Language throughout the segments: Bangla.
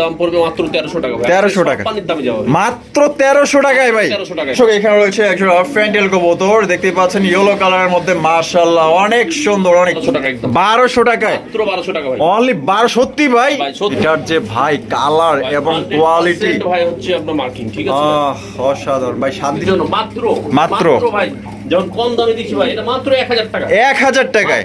দাম পড়বে মাত্র তেরোশো টাকা ভাই। 1300 টাকা। পানির দামে যাওয়া মাত্র তেরোশো টাকায় ভাই। 1300 টাকায়। দর্শক, এখানে রয়েছে একজন ফ্যান্ডেল কবুতর দেখতে পাচ্ছেন ইয়েলো কালারের মধ্যে মার্শাল্লাহ অনেক সুন্দর অনেক 1200 বারোশো টাকায়। মাত্র বারোশো টাকা ভাই। অনলি বারো সত্যি ভাই? এটার যে ভাই কালার এবং কোয়ালিটি ভাই হচ্ছে আপনার মার্কিং ঠিক আছে? অসাধারণ। ভাই জন্য মাত্র। মাত্র। ভাই। যেমন কম দামে দিচ্ছি ভাই এটা মাত্র হাজার টাকা। হাজার টাকায়।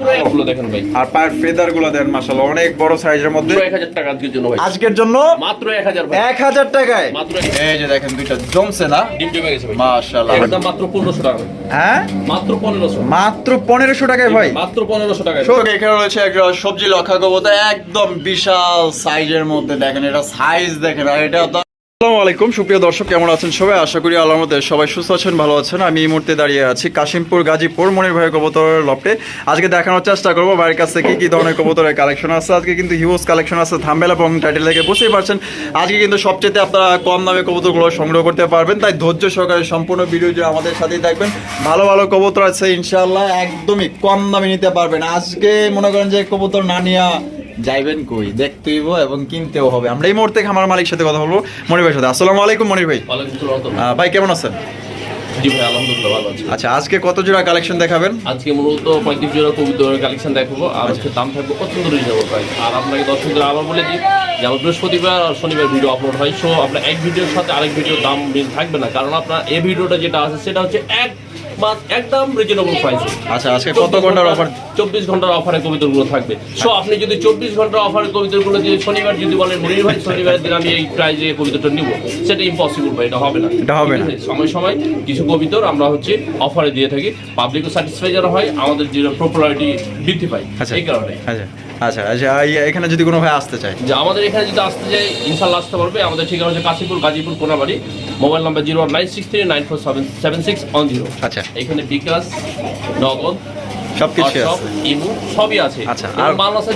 দেখেন ভাই। আর পায়ের ফেদারগুলো দেন মাসাল্লাহ অনেক বড় সাইজের মধ্যে। মাত্র এক হাজার টাকা আজকের জন্য ভাই। আজকের জন্য মাত্র এক হাজার ভাই। এক হাজার টাকায়। মাত্র এই যে দেখেন দুইটা জমছে না? ডিম জমে গেছে ভাই। মাশাআল্লাহ। একদম মাত্র পনেরোশো টাকা হ্যাঁ? মাত্র পনেরোশো। মাত্র পনেরোশো টাকায় ভাই। মাত্র পনেরোশো টাকা শোক এখানে রয়েছে একটা সবজি লক্ষা কবতা একদম বিশাল সাইজের মধ্যে দেখেন এটা সাইজ দেখেন আর এটা আসসালামু আলাইকুম। সুপ্রিয় দর্শক, কেমন আছেন সবাই? আশা করি মধ্যে সবাই সুস্থ আছেন, ভালো আছেন। আমি এই মুহূর্তে দাঁড়িয়ে আছি কাশিমপুর, গাজীপুর মনির ভাই কবুতর লপটে আজকে দেখানোর চেষ্টা করব বাড়ির কাছে কি কি ধরনের কবুতরের কালেকশন আছে। আজকে কিন্তু হিউজ কালেকশন আছে, থাম্বেল এবং টাইটেল থেকে বুঝতেই পারছেন। আজকে কিন্তু সবচেয়ে আপনারা কম দামে কবুতরগুলো সংগ্রহ করতে পারবেন। তাই ধৈর্য সহকারে সম্পূর্ণ ভিডিও যে আমাদের সাথেই থাকবেন। ভালো ভালো কবুতর আছে ইনশাল্লাহ একদমই কম দামে নিতে পারবেন। আজকে মনে করেন যে কবুতর না নিয়া যাইবেন কই? দেখতেইব এবং কিনতেও হবে। আমরা এই মুহূর্তে খামার মালিক সাথে কথা বলব। মনির ভাইয়ের সাথে। আসসালামু আলাইকুম মনির ভাই। ভাই কেমন আছেন? জি ভাই আলহামদুলিল্লাহ ভালো আছি। আচ্ছা আজকে কত জোড়া কালেকশন দেখাবেন? আজকে মূলত পঁয়ত্রিশ জোড়া কবিতার কালেকশন দেখাবো। আর হচ্ছে দাম থাকবে অত্যন্ত রিজনেবল প্রাইস আর আপনাকে দর্শকদের আবার বলে দিই যে আমার বৃহস্পতিবার আর শনিবার ভিডিও আপলোড হয়। সো আপনার এক ভিডিওর সাথে আরেক ভিডিওর দাম থাকবে না। কারণ আপনার এই ভিডিওটা যেটা আছে সেটা হচ্ছে এক একদম রিজনেবল প্রাইসে আচ্ছা আজকে কত ঘণ্টার অফার চব্বিশ ঘণ্টার অফারে কবিতাগুলো থাকবে। সো আপনি যদি চব্বিশ ঘণ্টার অফারে কবিতাগুলো দিয়ে শনিবার যদি বলেন মনির ভাই দিন আমি এই প্রাইজে কবিতাটা নিব। সেটা ইম্পসিবল ভাই এটা হবে না। এটা হবে না। সময় সময় কিছু কবিতর আমরা হচ্ছে অফারে দিয়ে থাকি। পাবলিকও স্যাটিসফাই যেন হয় আমাদের যে পপুলারিটি বৃদ্ধি পায়। আচ্ছা। এই কারণে। আচ্ছা। আচ্ছা আচ্ছা এখানে যদি কোনো ভাই আসতে চায়? যে আমাদের এখানে যদি আসতে চাই ইনশাল্লাহ আসতে পারবে। আমাদের ঠিকানা হচ্ছে Kashipur Gazipur Konabari. Mobile number zero nine six three nine four seven seven six one zero. আচ্ছা। এখানে বিকাশ নগদ ইমো সবই আছে। আচ্ছা, আর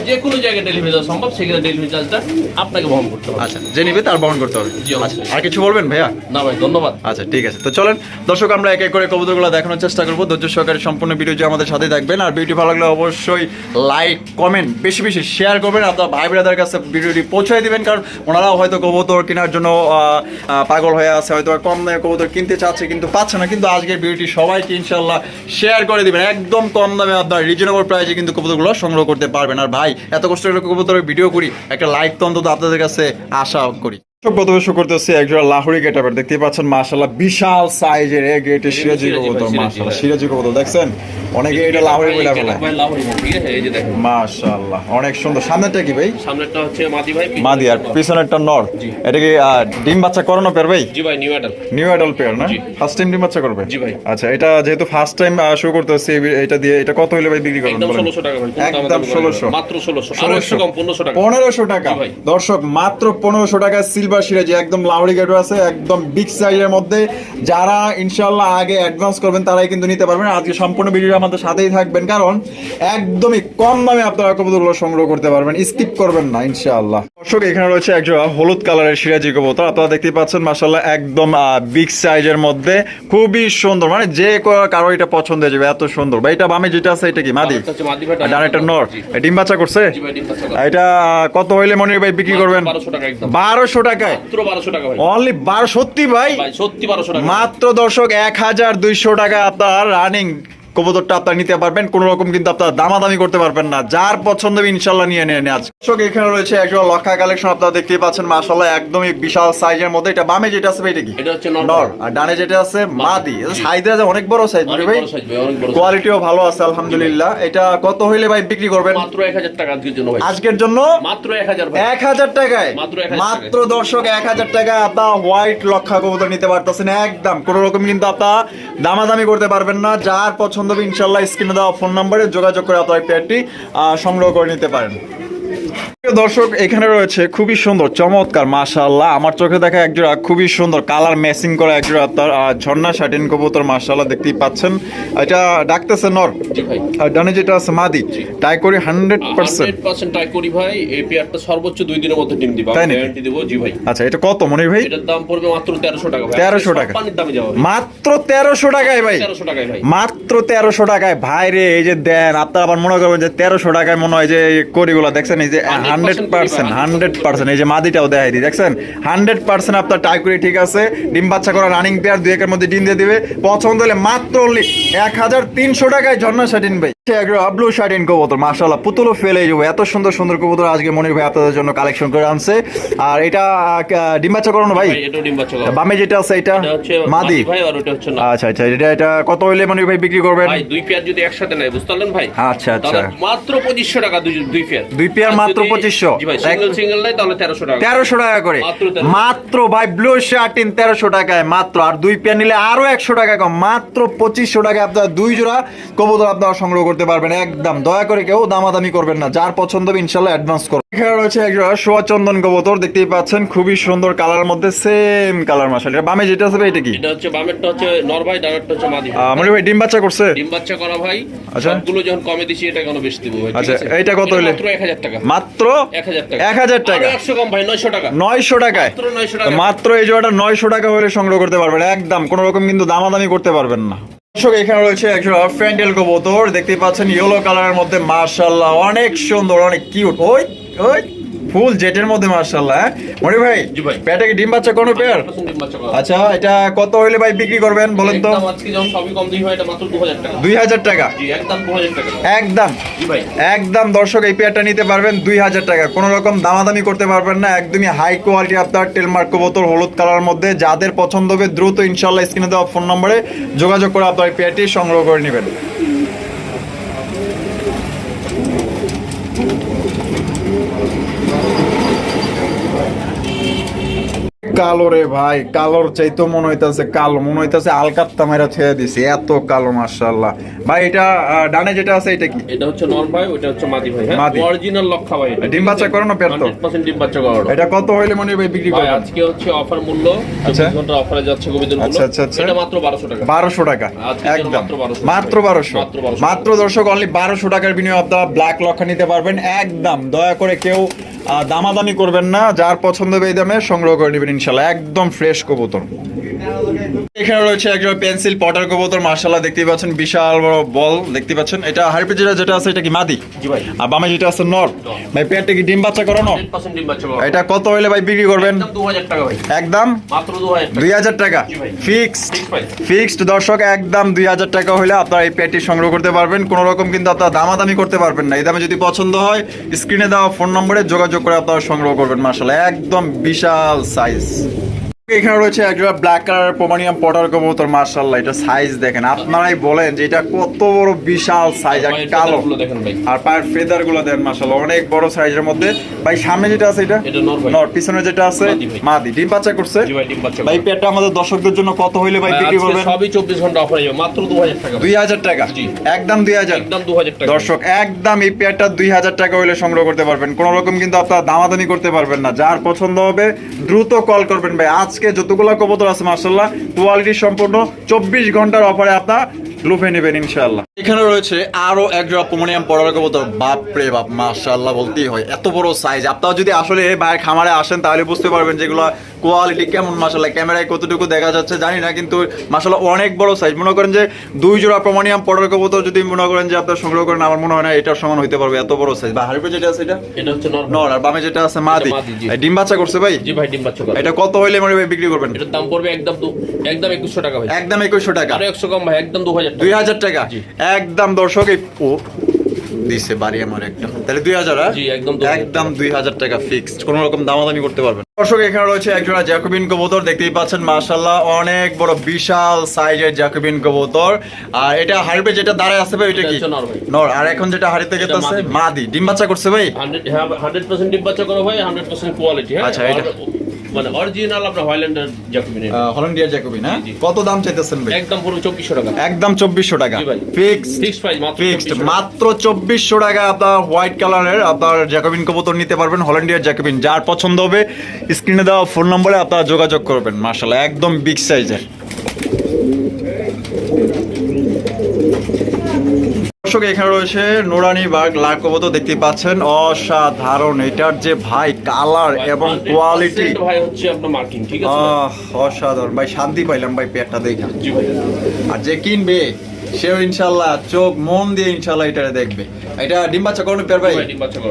যে কোনো জায়গায় ডেলিভারি সম্ভব সেখানে ডেলিভারি চার্জটা আপনাকে বহন করতে হবে। আচ্ছা যে নিবে তার বহন করতে হবে। আচ্ছা আর কিছু বলবেন ভাইয়া? না ভাই ধন্যবাদ। আচ্ছা ঠিক আছে। তো চলেন দর্শক আমরা এক এক করে কবুতরগুলো দেখানোর চেষ্টা করব। ধৈর্য সহকারে সম্পূর্ণ ভিডিও আমাদের সাথে দেখবেন আর ভিডিও ভালো লাগলে অবশ্যই লাইক কমেন্ট বেশি বেশি শেয়ার করবেন। আপনার ভাই ব্রাদার কাছে ভিডিওটি পৌঁছায় দিবেন। কারণ ওনারাও হয়তো কবুতর কেনার জন্য পাগল হয়ে আছে। হয়তো কম দামে কবুতর কিনতে চাচ্ছে কিন্তু পাচ্ছে না। কিন্তু আজকের ভিডিওটি সবাইকে ইনশাল্লাহ শেয়ার করে দিবেন। একদম কম দামে আপনার রিজনেবল প্রাইসে কিন্তু কবুতরগুলো সংগ্রহ করতে পারবেন। আর ভাই এত কষ্ট করে কবুতরের ভিডিও করি একটা লাইক তো অন্তত আপনাদের কাছে আশা করি। প্রথমে শুরু করতেছি একজোড়া লাহোরি গেটাপের। দেখতে পাচ্ছেন মাশাল্লাহ বিশাল সাইজের এ গেটে সিরাজি কবুতর মাশাল্লাহ সিরাজি কবুতর। দেখছেন? অনেকে এটা লাহোরি বলে বলে। লাহোরি মাশাল্লাহ অনেক সুন্দর। সামনেটা কি ভাই? সামনেরটা হচ্ছে মাদি ভাই মাদি আর পিছনেরটা নর। এটা কি ডিম বাচ্চা করানো পেয়ার ভাই? জি ভাই new adult new adult pair না? ফার্স্ট টাইম ডিম বাচ্চা করবে? জি ভাই। আচ্ছা এটা যেহেতু ফার্স্ট টাইম শুরু করতে হচ্ছে এটা দিয়ে এটা কত হলে ভাই বিক্রি করবেন একদম বলেন? ষোলোশো টাকা ভাই একদম দামাদামি করা যাবে 1600 মাত্র ষোলোশো আরও একশো কম পনেরোশো টাকা। পনেরোশো টাকা। দর্শক মাত্র পনেরোশো টাকা সিলভার সিরাজি একদম লাউড়ি গেট আছে একদম বিগ সাইজের মধ্যে। যারা ইনশাল্লাহ আগে অ্যাডভান্স করবেন তারাই কিন্তু নিতে পারবেন। আজকে সম্পূর্ণ ভিডিও আমাদের সাথেই থাকবেন কারণ একদমই কম দামে আপনারা কবুতরগুলো সংগ্রহ করতে পারবেন। স্কিপ করবেন না ইনশাআল্লাহ। দর্শক এখানে রয়েছে একজন হলুদ কালারের সিরাজি কবুতর। আপনারা দেখতে পাচ্ছেন মাসাল্লাহ একদম বিগ সাইজের মধ্যে। খুবই সুন্দর মানে যে কারও এটা পছন্দ হয়ে যাবে এত সুন্দর। বা এটা বামে যেটা আছে এটা কি মাদি? ডানেরটা নর। ডিম বাচ্চা করছে। এটা কত হইলে মনির ভাই বিক্রি করবেন? বারোশো টাকা টাকায়? অনলি বারো সত্যি ভাই? ভাই সত্যি বারোশো টাকা। মাত্র দর্শক এক হাজার দুইশো টাকা আপনার রানিং কবুতরটা আপনার নিতে পারবেন কোন রকম কিন্তু আপনার দামাদামি করতে পারবেন না। যার পছন্দ হবে ইনশাল্লাহ নিয়ে নেন আজ। দর্শক এখানে রয়েছে একজন লক্ষা কালেকশন আপনারা দেখতেই পাচ্ছেন মাশাল্লাহ একদমই বিশাল সাইজের মধ্যে। এটা বামে যেটা আছে এটা কি? এটা হচ্ছে নর। আর ডানে যেটা আছে মাদি। সাইজে আছে অনেক বড় সাইজ ভাই? অনেক বড় কোয়ালিটিও ভালো আছে আলহামদুলিল্লাহ। এটা কত হইলে ভাই বিক্রি করবেন? মাত্র এক হাজার টাকা আজকের জন্য ভাই। আজকের জন্য? মাত্র এক হাজার ভাই। এক হাজার টাকায়? মাত্র দর্শক এক হাজার টাকা আপনার হোয়াইট লক্ষা কবুতর নিতে পারতেছেন একদম। কোন রকম কিন্তু আপনার দামাদামি করতে পারবেন না। যার পছন্দ হবে ইনশাল্লাহ স্ক্রিনে দেওয়া ফোন নাম্বারে যোগাযোগ করে আপনার পেয়ারটি সংগ্রহ করে নিতে পারেন। দর্শক এখানে রয়েছে খুবই সুন্দর চমৎকার মাশাআল্লাহ। আমার চোখে দেখা একজোড়া খুবই সুন্দর কালার ম্যাচিং করা একজোড়া আহ, ঝর্ণা শাটিন কবুতর মাশাআল্লাহ দেখতেই পাচ্ছেন। এটা ডাকতেছে নর। আর ডানে যেটা আছে মাদি তাই করি হান্ড্রেড পার্সেন্ট। পার্সেন্ট ট্রাই করি ভাই এই পেয়ারটা সর্বোচ্চ দুই দিনের মধ্যে ডিম দিবা তাই গ্যারান্টি দেবো জি ভাই। আচ্ছা এটা কত মনির ভাই? এটার দাম পড়বে মাত্র তেরোশো টাকা ভাই। 1300 টাকা। পানির দামে যাওয়া মাত্র তেরোশো টাকায় ভাই। তেরোশো টাকায় ভাই। মাত্র তেরোশো টাকায়। ভাই রে এই যে দেন আপনার আবার মনে করবেন যে তেরোশো টাকায় মনে হয় যে এই কড়িগুলো দেখছেন এই যে হান্ড্রেড পার্সেন্ট হান্ড্রেড পার্সেন্ট এই যে মাদিটাও দেখাই দিই দেখছেন? হান্ড্রেড পার্সেন্ট আপনার টাইকুরি ঠিক আছে? ডিম বাচ্চা করা রানিং পেয়ার দুই একের মধ্যে ডিম দিয়ে দিবে। পছন্দ হলে মাত্র এক হাজার তিনশো টাকায় ঝর্ণা শাটিন ভাই ব্লু শার্টিন কবুতর মাশাল্লাহ পুতুলো ফেলে যাব। এত সুন্দর সুন্দর কবুতর আজকে মনির ভাই আপনাদের জন্য কালেকশন করে আনছে। আর এটা ডিম বাচ্চা করানো ভাই? ভাই এটা ডিম বাচ্চা করা বামে যেটা আছে এটা এটা মাদি আচ্ছা আচ্ছা এটা এটা কত হইলে মনির ভাই বিক্রি করবেন? দুই পেয়ার যদি একসাথে নেয় বুঝতে পারলেন ভাই? আচ্ছা আচ্ছা। মাত্র পঁচিশশো টাকা দুই পেয়ার। দুই পেয়ার আর মাত্র যদি- 2500 জি ভাই এক- সিঙ্গেল সিঙ্গেল নেয় তাহলে তেরোশো টাকা করে। মাত্র ভাই ব্লু শার্টিন তেরোশো টাকায় মাত্র। আর দুই পেয়ার নিলে আরও একশো টাকা কম। মাত্র পঁচিশশো টাকায় আপনারা দুই জোড়া কবুতর আপনারা সংগ্রহ করতে পারবেন। একদম দয়া করে কেউ দামাদামি করবেন না। যার পছন্দ হবে ইনশাল্লাহ অ্যাডভান্স করুন এখানে রয়েছে এক সোয়া চন্দন কবুতর দেখতেই পাচ্ছেন খুবই সুন্দর কালার মধ্যে সেম কালার মাসাল এটা বামে যেটা আছে এটা কি এটা হচ্ছে বামেরটা হচ্ছে নর ভাই ডানারটা হচ্ছে মাদি ভাই। আহ, ভাই ডিম বাচ্চা করছে ডিম বাচ্চা করা ভাই আচ্ছা। সবগুলো যখন কমে দিছি এটা কেন বেশি দিব ভাই আচ্ছা? কত হইলে? মাত্র টাকা টাকা টাকা। কম ভাই টাকা টাকায় মাত্র 900 টাকা। মাত্র এই জোড়াটা নয়শো টাকা হলে সংগ্রহ করতে পারবেন একদম কোনো রকম কিন্তু দামাদামি করতে পারবেন না দর্শক এখানে রয়েছে একজন ফ্যান্ডেল কবুতর দেখতে পাচ্ছেন ইয়েলো কালারের মধ্যে মার্শাল্লাহ অনেক সুন্দর অনেক কিউট ওই ওই ফুল জেটের মধ্যে মার্শাল্লাহ হ্যাঁ? মনি ভাই পেটে কি ডিম বাচ্চা কোনো পেয়ার? 100% ডিম বাচ্চা করা। আচ্ছা এটা কত হইলে ভাই বিক্রি করবেন বলেন তো? দিই হাজার টাকা? একদম দু হাজার টাকা। একদম। একদম দর্শক এই পেয়ারটা নিতে পারবেন দুই হাজার টাকা। কোনো রকম দামাদামি করতে পারবেন না একদমই হাই কোয়ালিটি আপনার টেলমার্ক কবুতর হলুদ কালার মধ্যে। যাদের পছন্দ হবে দ্রুত ইনশাল্লাহ স্ক্রিনে দেওয়া ফোন নম্বরে যোগাযোগ করে আপনার এই পেয়ারটি সংগ্রহ করে নেবেন। কালো রে ভাই কালোর চাইতো মনে হইতাছে কালো মনে হইতাছে আলকাত্তা মেরা ছেড়ে দিছে এত কালো মার্শাল্লাহ ভাই এটা ডানে যেটা আছে এটা কি? এটা হচ্ছে নর ভাই ওটা হচ্ছে মাদি ভাই হ্যাঁ। অরিজিনাল লক্ষা ভাই এটা। ডিম বাচ্চা করানো পেয়ার তো? 100% ডিম বাচ্চা করানো এটা কত হইলে মনে ভাই বিক্রি আজকে হচ্ছে অফার মূল্য আচ্ছা। ঘণ্টা অফারে যাচ্ছে গোবিন্দর মূল্য আচ্ছা, আচ্ছা, আচ্ছা। এটা মাত্র 1200 টাকা। বারোশো টাকা। একদম। মাত্র 1200 মাত্র 1200 মাত্র দর্শক অনলি বারোশো টাকার বিনিময়ে আপনারা ব্ল্যাক লক্ষা নিতে পারবেন। একদম। দয়া করে কেউ দামাদামি করবেন না, যার পছন্দ হবে এই দামে সংগ্রহ করে নেবেন ইনশাল্লাহ। একদম ফ্রেশ কবুতর। এখানে রয়েছে একজন পেন্সিল পটার কবুতর মার্শাল্লাহ দেখতে পাচ্ছেন বিশাল বড় বল দেখতে পাচ্ছেন। এটা হারপি যেটা যেটা আছে এটা কি মাদি? আর বামে যেটা আছে নর। ভাই পেয়ারটা কি ডিম বাচ্চা করানো? 100% ডিম বাচ্চা করানো। এটা কত হইলে ভাই বিক্রি করবেন? একদম 2000 টাকা ভাই। একদম? মাত্র 2000 টাকা। দুই হাজার টাকা? ফিক্সড? ফিক্সড দর্শক একদম দুই হাজার টাকা হলে আপনারা এই পেটি সংগ্রহ করতে পারবেন। কোনো রকম কিন্তু আপনারা দামাদামি করতে পারবেন না। এই দামে যদি পছন্দ হয় স্ক্রিনে দেওয়া ফোন নম্বরে যোগাযোগ করে আপনারা সংগ্রহ করবেন মার্শাল একদম বিশাল সাইজ। এখানে রয়েছে একটা ব্ল্যাক কালার পোমানিয়াম পটার কবুতর মার্শাল্লাহ এটা সাইজ দেখেন। আপনারাই বলেন যে এটা কত বড় বিশাল সাইজ আর কালো। দেখেন ভাই। আর পায়ের ফেদারগুলো দেন মার্শাল্লাহ অনেক বড় সাইজের মধ্যে। ভাই সামনে যেটা আছে এটা? নর পিছনে যেটা আছে? মাদি ডিম বাচ্চা করছে? ভাই। পেয়ারটা আমাদের দর্শকদের জন্য কত হইলে ভাই বিক্রি করবেন? সবই 24 ঘণ্টা অফারে যাবে মাত্র 2000 টাকা ভাই। দুই হাজার টাকা? জি। একদম দুই হাজার একদম 2000 টাকা। দর্শক একদম এই দুই হাজার টাকা হইলে সংগ্রহ করতে পারবেন। কোন রকম কিন্তু আপনার দামাদামি করতে পারবেন না। যার পছন্দ হবে দ্রুত কল করবেন ভাই। আজকে যতগুলো কবুতর আছে মার্শাল্লাহ কোয়ালিটি সম্পূর্ণ চব্বিশ ঘণ্টার অফারে আপনার লুফে নেবেন ইনশাআল্লাহ। এখানে রয়েছে আরও এক জোড়া পোমোনিয়াম পড়ার কবুতর বাপ রে বাপ মাশাআল্লাহ বলতেই হয় এত বড় সাইজ আপনারা যদি আসলে ভাইয়ের খামারে আসেন তাহলে বুঝতে পারবেন যেগুলো কোয়ালিটি কেমন মাশাআল্লাহ। ক্যামেরায় কতটুকু দেখা যাচ্ছে জানি না কিন্তু মাশাআল্লাহ অনেক বড় সাইজ মনে করেন যে দুই জোড়া পোমোনিয়াম পড়ার কবুতর যদি মনে করেন যে আপনারা সংগ্রহ করেন আমার মনে হয় না এটার সমান হইতে পারবে এত বড় সাইজ বা হারিপে যেটা আছে এটা? এটা হচ্ছে নর আর বামে যেটা আছে মাদি। ডিম বাচ্চা করছে ভাই? জি ভাই ডিম বাচ্চা করানো। এটা কত হইলে মানে ভাই বিক্রি করবেন? এটার দাম পড়বে একদম একদম 2100 টাকা ভাই। একদম একুশশো টাকা। আরও 100 কম ভাই একদম 2000 টাকা। দুই হাজার টাকা। জি। একদম দর্শক ও দিছে বাড়ি আমার একটা। তাহলে দুই হাজার হ্যাঁ? একদম দুই হাজার টাকা। ফিক্সড কোনো রকম দামাদামি করতে পারবেন দর্শক এখানে রয়েছে একজোড়া জ্যাকোবিন কবুতর দেখতেই পাচ্ছেন মাশাল্লাহ অনেক বড় বিশাল সাইজের জ্যাকোবিন কবুতর। আর এটা হাড়িতে যেটা দাঁড়ায় আছে ভাই ওইটা কি? নর আর এখন যেটা হাড়িতে গেছে মাদি। ডিম বাচ্চা করছে ভাই? 100 হ্যাঁ 100% ডিম বাচ্চা করা ভাই 100% কোয়ালিটি হ্যাঁ? আচ্ছা, এটা- মানে অরিজিনাল আপনার জ্যাকোবিন জ্যাকোবিন হ্যাঁ। কত দাম চাইতেছেন ভাই? একদম পুরো 2400 টাকা। একদম চব্বিশশো টাকা। ফিক্স ফিক্স প্রাইস মাত্র ফিক্সড মাত্র চব্বিশশো টাকা আপনার হোয়াইট কালারের আপনার জ্যাকোবিন কবুতর নিতে পারবেন হল্যান্ডিয়ার জ্যাকোবিন যার পছন্দ হবে স্ক্রিনে দেওয়া ফোন নম্বরে আপনারা যোগাযোগ করবেন মাশাআল্লাহ একদম বিগ সাইজের দর্শক এখানে রয়েছে নোরানি বাঘ লাল কবুতর দেখতে পাচ্ছেন অসাধারণ। এটার যে ভাই কালার এবং কোয়ালিটি। ভাই হচ্ছে আপনার মার্কিং ঠিক আছে? অসাধারণ। ভাই শান্তি পাইলাম ভাই পেটটা দেখে। আর যে কিনবে সেও ইনশাল্লাহ চোখ মন দিয়ে ইনশাল্লাহ এটা দেখবে। এটা ডিম বাচ্চা করুন পেয়ার ভাই।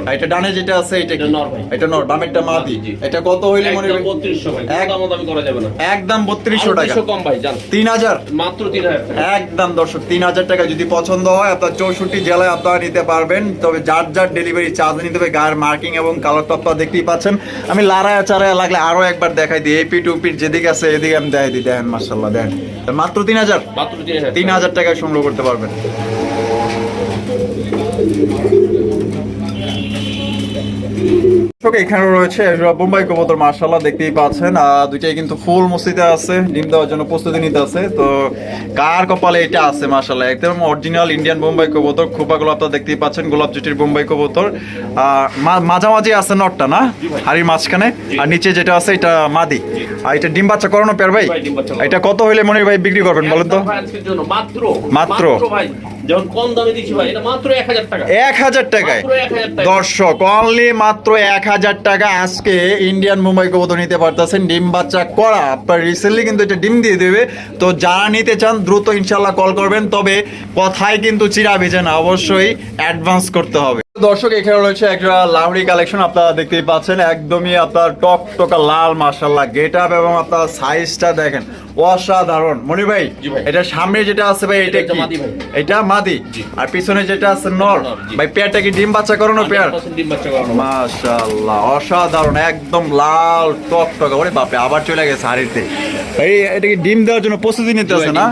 আর এটা ডানে যেটা আছে এটা কি? এটা নর বামেরটা মাদি। এটা কত হইলে মনে একদম হয়? 3200 ভাই। এক- কোনো করা যাবে না। একদম টাকা। 200 কম ভাই জান। তিন হাজার? মাত্র 3000 টাকা। একদম দর্শক তিন হাজার টাকা যদি পছন্দ হয় আপনার চৌষট্টি জেলায় আপনারা নিতে পারবেন। তবে যার যার ডেলিভারি চার্জ নিতে হবে গায়ের মার্কিং এবং কালার তো আপনারা দেখতেই পাচ্ছেন। আমি লারায়া চারায়া লাগলে আরও একবার দেখাই দিই এপি টুপির যেদিকে আছে এদিকে আমি দেখাই দিই। দেখেন মার্শাল্লাহ দেখেন। মাত্র তিন হাজার? মাত্র তিন হাজার। টাকায় সংগ্রহ করতে পারবেন। এখানে রয়েছে বোম্বাই কবুতর মার্শাল্লাহ দেখতেই পাচ্ছেন। দুইটাই কিন্তু ফুল মসজিদে আছে ডিম দেওয়ার জন্য প্রস্তুতি নিতে আছে তো কার কপালে এটা আছে মার্শাল্লাহ একদম অরিজিনাল ইন্ডিয়ান বোম্বাই কবুতর দেখতেই পাচ্ছেন গোলাপ জুটির বোম্বাই কবুতর। মাঝামাঝি আছে নটটা না? হাড়ির মাঝখানে। আর নিচে যেটা আছে এটা মাদি। আর এটা ডিম বাচ্চা করানো পেয়ার ভাই। এটা কত হইলে মনির ভাই বিক্রি করবেন বলেন তো? মাত্র মাত্র। ভাই যখন কম দামে দিচ্ছি ভাই এটা মাত্র 1000 টাকা। এক হাজার টাকায়। মাত্র 1000 টাকা। দর্শক অনলি মাত্র এক হাজার টাকা আজকে ইন্ডিয়ান মুম্বাই কবুতর নিতে পারতেছেন। ডিম বাচ্চা করা। আপনার রিসেন্টলি কিন্তু এটা ডিম দিয়ে দেবে। তো যারা নিতে চান, দ্রুত ইনশাল্লাহ কল করবেন। তবে কথায় কিন্তু চিরা ভেজে না। অবশ্যই অ্যাডভান্স করতে হবে। দর্শক এখানে রয়েছে একটা লাহড়ি কালেকশন আপনারা দেখতেই পাচ্ছেন একদমই আপনার টক টকা লাল মার্শাল্লাহ গেট আপ এবং আপনার সাইজটা দেখেন অসাধারণ। মনি ভাই এটা সামনে যেটা আছে ভাই এটা এটা কি? এটা মাদি? আর পিছনে যেটা আছে নর? ভাই পেয়ারটা কি ডিম বাচ্চা করানো পেয়ার? 100% ডিম বাচ্চা করানো। মাশাআল্লাহ অসাধারণ একদম লাল টক টক। ওরে বাপরে আবার চলে গেছে হাড়িতে। এই এটা কি ডিম দেওয়ার জন্য প্রস্তুতি নিতে আছে না।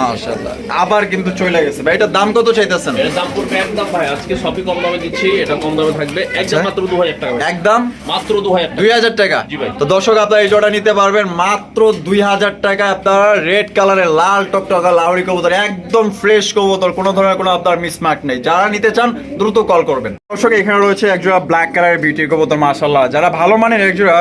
মাশাআল্লাহ আবার কিন্তু চলে গেছে। ভাই এটার দাম কত চাইতেছেন? এর দাম পড়বে একদম ভাই আজকে সবই কম দামে দিচ্ছি এটা কম দামে থাকবে। আচ্ছা। একদম মাত্র 2000 টাকা একদম? মাত্র 2000 টাকা। দুই হাজার টাকা তো দর্শক আপনারা এই জোড়া নিতে পারবেন মাত্র দুই হাজার টাকা। আপনারা রেড কালারের লাল টকটকা লাউরি কবুতর একদম ফ্রেশ কবুতর কোনো ধরনের কোনো আপনার মিসমার্ক নেই। যারা নিতে চান দ্রুত কল করবেন। দর্শক এখানে রয়েছে একজোড়া ব্ল্যাক কালারের বিউটি কবুতর মাশাল্লাহ যারা ভালো মানের একজোড়া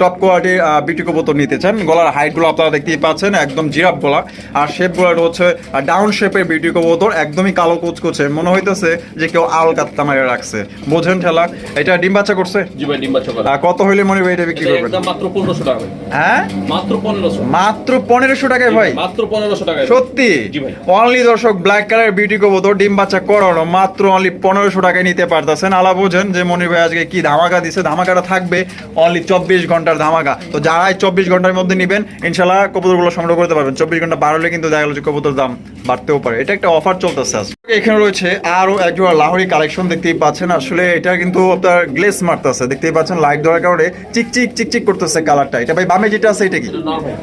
টপ কোয়ালিটির বিউটি কবুতর নিতে চান গলার হাইটগুলো আপনারা দেখতেই পাচ্ছেন একদম জিরাপ গলা। আর শেপগুলো হচ্ছে ডাউন শেপের বিউটি কবুতর একদমই কালো কুচকুচে। মনে হইতেছে যে কেউ আল কাত্তা মারে রাখছে। বোঝেন ঠেলা এটা ডিম বাচ্চা করছে? জি ভাই ডিম বাচ্চা করা। কত হইলে মনে হয় এটা বিক্রি করবেন? মাত্র 1500 টাকা হ্যাঁ? মাত্র 1500 মাত্র পনেরোশো টাকায় ভাই? মাত্র 1500 টাকা সত্যি? জি ভাই। অনলি দর্শক ব্ল্যাক কালার বিউটি কবুতর ডিম বাচ্চা করানো মাত্র অনলি পনেরোশো টাকায় নিতে পারতেছেন। আলা বোঝেন যে মনির ভাই আজকে কি ধামাকা দিছে? ধামাকাটা থাকবে অনলি চব্বিশ ঘণ্টার ধামাকা। তো যারাই চব্বিশ ঘণ্টার মধ্যে নিবেন ইনশাল্লাহ কবুতরগুলো সংগ্রহ করতে পারবেন। চব্বিশ ঘণ্টা বাড়লে কিন্তু দেখা গেলো যে কবুতর দাম বাড়তেও পারে। এটা একটা অফার চলতেছে এখানে রয়েছে আরও একজোড়া লাহোরি কালেকশন দেখতেই পাচ্ছেন। আসলে এটা কিন্তু আপনার গ্লেস মারতেছে। দেখতেই পাচ্ছেন লাইট দেওয়ার কারণে চিকচিক চিকচিক করতেছে কালারটা এটা ভাই বামে যেটা আছে এটা কি?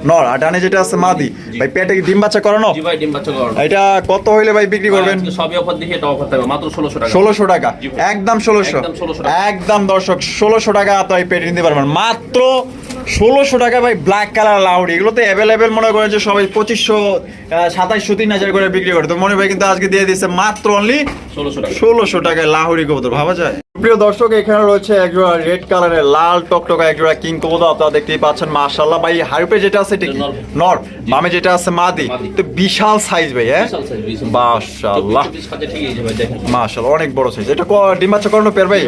নর আর ডানে যেটা আছে মাদি। ভাই পেটে ডিম বাচ্চা করানো? জি ভাই ডিম বাচ্চা করানো। এটা কত হইলে ভাই বিক্রি করবেন? সবই অফার দেখে এটা অফার থাকবে। মাত্র 1600 টাকা। ষোলোশো টাকা। একদম ষোলোশো। একদম 1600 টাকা। একদম দর্শক ষোলোশো টাকা আপনার পেটে নিতে পারবেন। মাত্র ষোলোশো টাকা ভাই ব্ল্যাক কালার লাউড। এগুলোতে অ্যাভেলেবেল মনে করেন যে সবাই পঁচিশশো সাতাইশশো তিন হাজার করে বিক্রি করে। তো মনে ভাই কিন্তু আজকে দিয়ে দিচ্ছে মাত্র অনলি ষোলোশো টাকা। ষোলোশো টাকায় লাহুরি কবুতর ভাবা যায়? প্রিয় দর্শক এখানে রয়েছে একজোড়া রেড কালারের লাল টকটকা একজোড়া কিং কবুতর আপনারা দেখতেই পাচ্ছেন মাশাল্লাহ ভাই হারুপে যেটা আছে এটা কি? নর। বামে যেটা আছে মাদি। তো বিশাল সাইজ ভাই হ্যাঁ? বিশাল size, বিশাল। মাশাল্লাহ 24 খাতে ঠিক আছে ভাই দেখেন। মাশাল্লাহ অনেক বড় সাইজ এটা ডিম বাচ্চা করানো পেয়ার ভাই?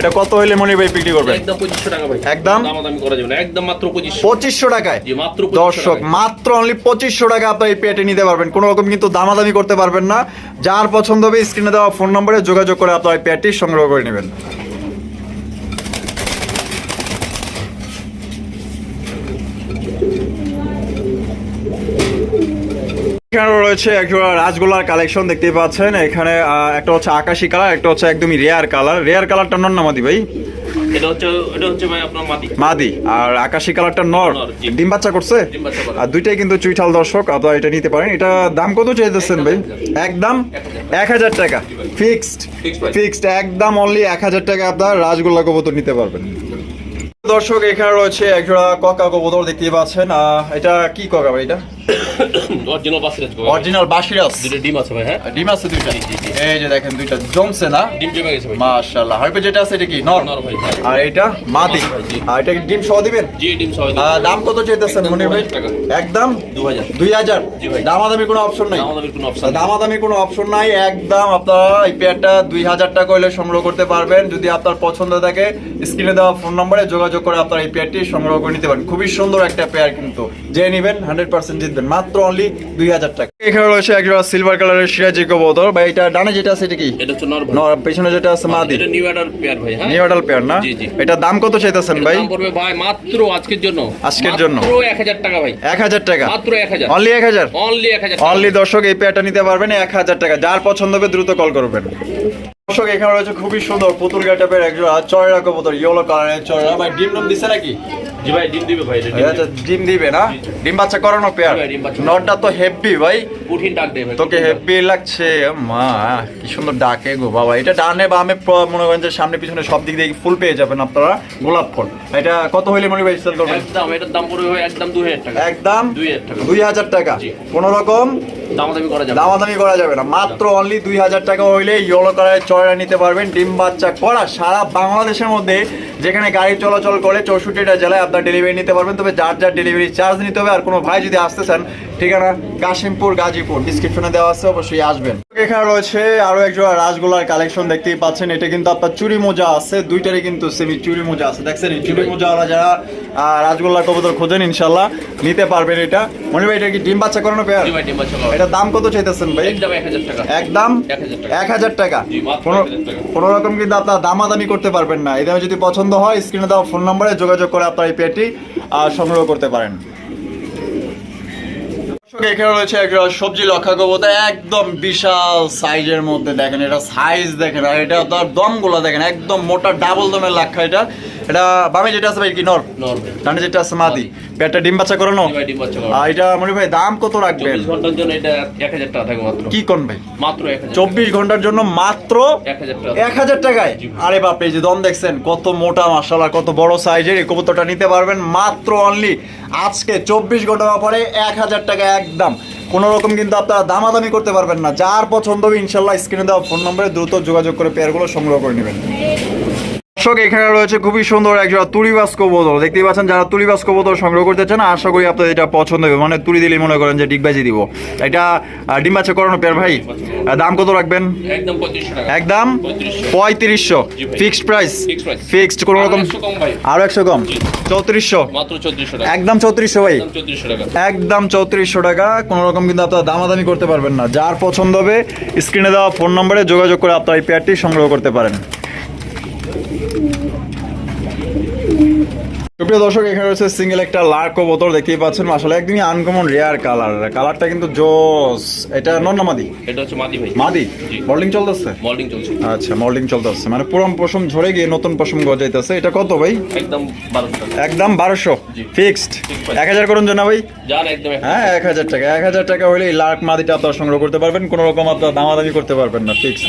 এটা কত হইলে মনে ভাই বিক্রি করবেন? একদম 2500 টাকা ভাই। একদম? দামাদামি করা যাবে না। একদম মাত্র 2500 পঁচিশশো টাকায়? মাত্র দর্শক মাত্র অনলি পঁচিশশো টাকা আপনার এই পেটে নিতে পারবেন। কোনো রকম কিন্তু দামাদামি করতে পারবেন না। যার পছন্দ হবে স্ক্রিনে দেওয়া ফোন নম্বরে যোগাযোগ করে আপনার এই পেটটি সংগ্রহ করে নেবেন। এখানে রয়েছে একটা রাজগোলার কালেকশন দেখতে পাচ্ছেন। এখানে একটা হচ্ছে আকাশি কালার একটা হচ্ছে একদমই রেয়ার কালার রেয়ার কালারটা নন্নামাদি না মাদি ভাই। এটা হচ্ছে এটা হচ্ছে ভাই আপনার মাটি মাদি আর আকাশি কালারটা নর। ডিম বাচ্চা করছে। আর দুইটাই কিন্তু চুইঠাল দর্শক আপনারা এটা নিতে পারেন। এটা দাম কত চাইতেছেন ভাই? একদম এক হাজার টাকা। ফিক্সড ফিক্সড একদম অনলি এক হাজার টাকা আপনার রাজগোল্লা কবুতর নিতে পারবেন। দর্শক এখানে রয়েছে একজোড়া ককা কবুতর দেখতে পাচ্ছেন। এটা কি ককা ভাই এটা? অরিজিনাল বাসিরাজ অরিজিনাল দুটো ডিম আছে ভাই হ্যাঁ? ডিম আছে দুইটা। এই যে দেখেন দুইটা জমছে না? ডিম জমে গেছে ভাই। মাশাআল্লাহ। হাইপে যেটা আছে এটা কি? নর নর ভাই হ্যাঁ। আর এটা মাদি আর এটা কি ডিম সহ দিবেন? জি ডিম সবাই আহ, দাম কত চাইতেছেন মনে ভাই? একদম? 2000 দুই হাজার? জি ভাই। দামাদামি কোনো অপশন নাই? আমাদের কোনো অপশন দামাদামি কোনো অপশন নাই। একদম আপনারা এই পেয়ারটা দুই হাজার টাকা হলে সংগ্রহ করতে পারবেন। যদি আপনার পছন্দ থাকে স্ক্রিনে দেওয়া ফোন নম্বরে যোগাযোগ করে আপনারা এই পেয়ারটি সংগ্রহ করে নিতে পারেন। খুবই সুন্দর একটা পেয়ার কিন্তু। যে নেবেন হান্ড্রেড পার্সেন্ট জিতবেন। মাত্র অনলি দুই হাজার টাকা। এখানে রয়েছে একটা সিলভার কালারের সিরাজি কবুতর। বা এটা ডানে যেটা আছে এটা কি? এটা হচ্ছে নর পেছনে যেটা আছে মাদি। এটা নিউ অর্ডার পেয়ার ভাই হ্যাঁ? নিউ অর্ডার পেয়ার না। এটা দাম কত চাইতেছেন ভাই? দাম পড়বে ভাই মাত্র আজকের জন্য। আজকের জন্য? মাত্র এক হাজার টাকা ভাই। এক হাজার টাকা? মাত্র এক হাজার। অনলি এক হাজার? অনলি এক হাজার অনলি দর্শক এই পেয়ারটা নিতে পারবেন এক হাজার টাকা। যার পছন্দ হবে দ্রুত কল করবেন। দর্শক এখানে রয়েছে খুবই সুন্দর পুতুল গেটাপের একজোড়া চয়রা কবুতর ইয়েলো কালারের চয়রা ভাই ডিম ডম দিছে নাকি? জি ভাই ডিম দিবে ভাই আচ্ছা ডিম দিবে না? ডিম বাচ্চা করানো পেয়ার। নটটা তো হেভি ভাই। কঠিন ডাক দেবে তোকে হেভি লাগছে মা কি সুন্দর ডাকে গো বাবা। এটা ডানে বামে মনে করেন যে সামনে পিছনে সব দিক দিয়ে ফুল পেয়ে যাবেন আপনারা গোলাপ ফুল। এটা কত হইলে মনে ভাই সেল করবেন? একদম এটার দাম পড়বে ভাই একদম দুই হাজার টাকা। একদম? দুই হাজার টাকা। দুই হাজার টাকা। কোন রকম দামাদামি করা যাবে দামাদামি করা যাবে না। মাত্র অনলি দুই হাজার টাকা হইলে ইয়েলো কালারের চয়রা নিতে পারবেন, ডিম বাচ্চা করা সারা বাংলাদেশের মধ্যে যেখানে গাড়ি চলাচল করে চৌষট্টিটা জেলায় আপনার ডেলিভারি নিতে পারবেন। তবে যার যার ডেলিভারি চার্জ নিতে হবে, আর কোনো ভাই যদি আসতে চান ঠিকানা কাশিমপুর গাজীপুর। ডিসক্রিপশনে দেওয়া আছে অবশ্যই আসবেন। এখানে রয়েছে আরও একজোড়া রাসগোলার কালেকশন দেখতেই পাচ্ছেন। এটা কিন্তু আপনার চুরি মোজা আছে দুইটারই কিন্তু সেমি চুরি মোজা আছে। দেখছেন চুরি মোজাওয়ালা যারা রাসগোল্লার কবুতর খোঁজেন ইনশাল্লাহ নিতে পারবেন এটা। মনে ভাই এটা কি ডিম বাচ্চা করানো পেয়ার। এটা দাম কত চাইতেছেন ভাই? একদম এক হাজার টাকা। একদম? 1000 টাকা। এক হাজার টাকা। জি, মাত্র কোনো 1000 টাকা। কোনো রকম কিন্তু আপনার দামাদামি করতে পারবেন না। এই দামে যদি পছন্দ হয় স্ক্রিনে দেওয়া ফোন নম্বরে যোগাযোগ করে আপনার এই পেটি সংগ্রহ করতে পারেন। এখানে রয়েছে একটা সবজি লক্ষা কবতা একদম বিশাল সাইজের মধ্যে দেখেন, এটা সাইজ দেখেন, আর এটা তার দমগুলো দেখেন, একদম মোটা ডাবল দমের লাক্ষা এটা। এটা বামে যেটা আছে ভাই কি নর? ডানে যেটা আছে মাদি। পেটটা ডিম বাচ্চা করানো। আর এটা মনে ভাই দাম কত রাখবেন? ঘণ্টার জন্য এটা এক হাজার টাকা থাকে মাত্র। কি কোন ভাই? মাত্র চব্বিশ ঘণ্টার জন্য মাত্র এক হাজার টাকায়? আরে বাপরে এই যে দম দেখছেন কত মোটা মাসালা কত বড় সাইজের এই কবুতরটা নিতে পারবেন মাত্র অনলি আজকে চব্বিশ ঘণ্টা পরে এক হাজার টাকা একদম। কোনো রকম কিন্তু আপনারা দামাদামি করতে পারবেন না। যার পছন্দ হবে ইনশাল্লাহ স্ক্রিনে দেওয়া ফোন নম্বরে দ্রুত যোগাযোগ করে পেয়ারগুলো সংগ্রহ করে নেবেন। দর্শক এখানে রয়েছে খুবই সুন্দর একজোড়া তুলিবাস কবুতর। দেখতেই পাচ্ছেন যারা তুলিবাস কবুতর সংগ্রহ করতে চান আশা করি আপনাদের এটা পছন্দ হবে। মানে তুলি দিলেই মনে করেন যে ডিগবাজি দিব। এটা আহ, ডিম বাচ্চা করানো পেয়ার ভাই? দাম কত রাখবেন? একদম পঁয়ত্রিশশো। ফিক্সড প্রাইস ফিক্সড কোনো রকম? আর একশো কম? চৌত্রিশশো? একদম চৌত্রিশশো ভাই? একদম চৌত্রিশশো টাকা। একদম চৌত্রিশশো টাকা। কোনো রকম কিন্তু আপনারা দামাদামি করতে পারবেন না। যার পছন্দ হবে স্ক্রিনে দেওয়া ফোন নম্বরে যোগাযোগ করে আপনার এই পেয়ারটি সংগ্রহ করতে পারেন। সুপ্রিয় দর্শক এখানে রয়েছে সিঙ্গেল একটা লার্কো বোতল দেখতেই পাচ্ছেন। আসলে একদমই আনকমন রেয়ার কালার কালারটা কিন্তু জোস। এটা নন্নামাদি এটা হচ্ছে মাদি ভাই। মাদি। মল্ডিং চলতেছে? মল্ডিং চলছে। আচ্ছা মল্ডিং চলতেছে। মানে পুরান পশম ঝরে গিয়ে নতুন পশম গজাইতেছে। এটা কত ভাই? একদম বারোশো টাকা। একদম বারোশো। জি। Fixed Fixed price। এক হাজার করুন না ভাই। যান একদম হ্যাঁ এক হাজার টাকা। এক হাজার টাকা হলে লার্ক মাদিটা আপনারা সংগ্রহ করতে পারবেন। কোনো রকম আপনার দামাদামি করতে পারবেন না। ফিক্স